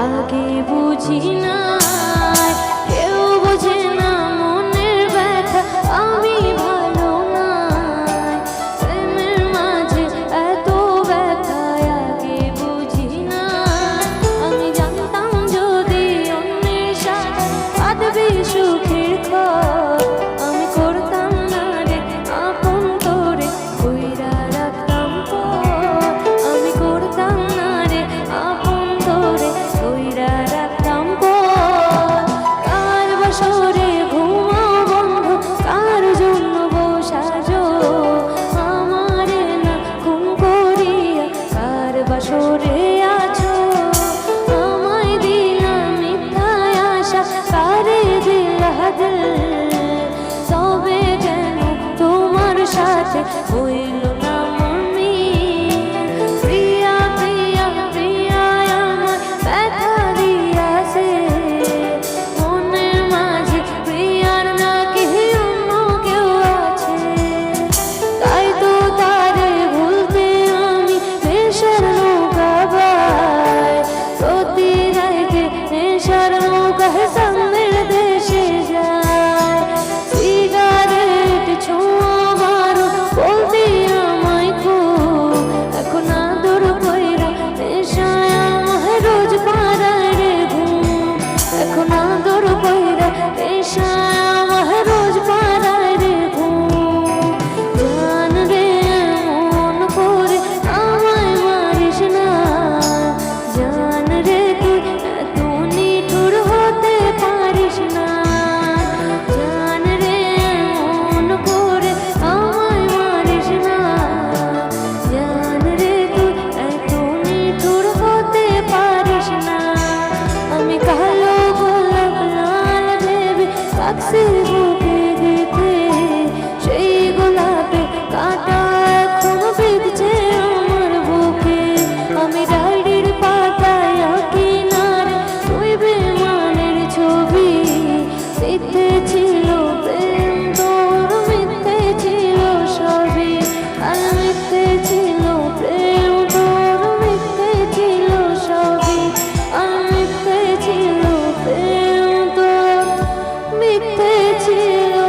আগে বুঝি না। বাবা সরে আছো, আমায় দিলা মিথ্যায় আশা, কারে দিলা দিল তবে যেন তোমার সাথে হইল মিথ্যে ছিল, প্রেম তোর মিথ্যে ছিল সবে আর মিথ্যে ছিল, প্রেম তোর মিথ্যে ছিল সবে আর মিথ্যে ছিল, প্রেম তোর মিথ্যে ছিল।